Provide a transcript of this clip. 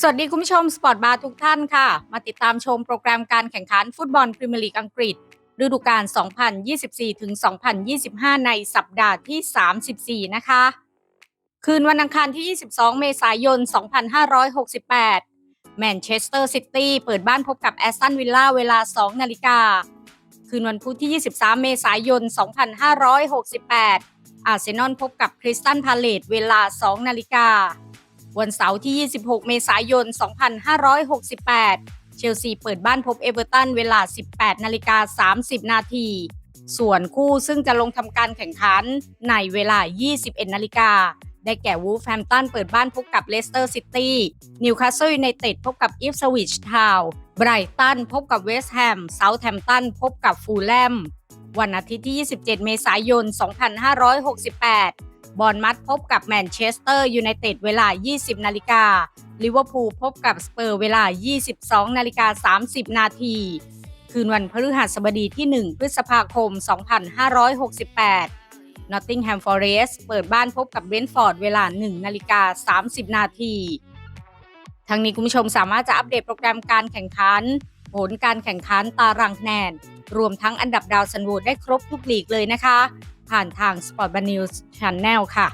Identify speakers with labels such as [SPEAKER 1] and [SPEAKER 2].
[SPEAKER 1] สวัสดีคุณผู้ชมสปอร์ตบาร์ทุกท่านค่ะ มาติดตามชมโปรแกรมการแข่งขันฟุตบอลพรีเมียร์ลีกอังกฤษ ฤดูกาล 2024-2025 ในสัปดาห์ที่ 34 นะคะ คืนวันอังคารที่ 22 เมษายน 2568 แมนเชสเตอร์ซิตี้เปิดบ้านพบกับแอสตันวิลล่าเวลา 2 นาฬิกา คืนวันพุธที่ 23 เมษายน 2568 อาร์เซนอลพบกับคริสตันพาเลตเวลา 2 นาฬิกา วันเสาร์ที่ 26 เมษายน 2568 เชลซีเปิดบ้านพบเอเวอร์ตันเวลา 18 นาฬิกา 30 นาที ส่วนคู่ซึ่งจะลงทำการแข่งขันในเวลา 21 นาฬิกา ได้แก่วูฟแฮมตันเปิดบ้านพบกับเลสเตอร์ซิตี้ นิวคาสเซิลยูไนเต็ดพบกับอีฟสวิชทาวไบรตันพบกับเวสต์แฮม เซาท์แฮมป์ตันพบกับฟูลแลม วันอาทิตย์ที่ 27 เมษายน 2568 บอลมัดพบกับแมนเชสเตอร์ยูไนเต็ดเวลา 20 นาฬิกา ลิเวอร์พูลพบกับสเปอร์เวลา 22 นาฬิกา 30 นาที คืนวันพฤหัสบดีที่ 1 พฤษภาคม 2568 นอตติงแฮมฟอร์เรสเปิดบ้านพบกับเบรนฟอร์ดเวลา 1 นาฬิกา 30 นาทีทั้งนี้คุณผู้ชมสามารถจะอัปเดตโปรแกรมการแข่งขัน ผลการแข่งขันตารางคะแนน รวมทั้งอันดับดาวซันโหวได้ครบทุกลีกเลยนะคะ ผ่านทาง Sport b a n News Channel ค่ะ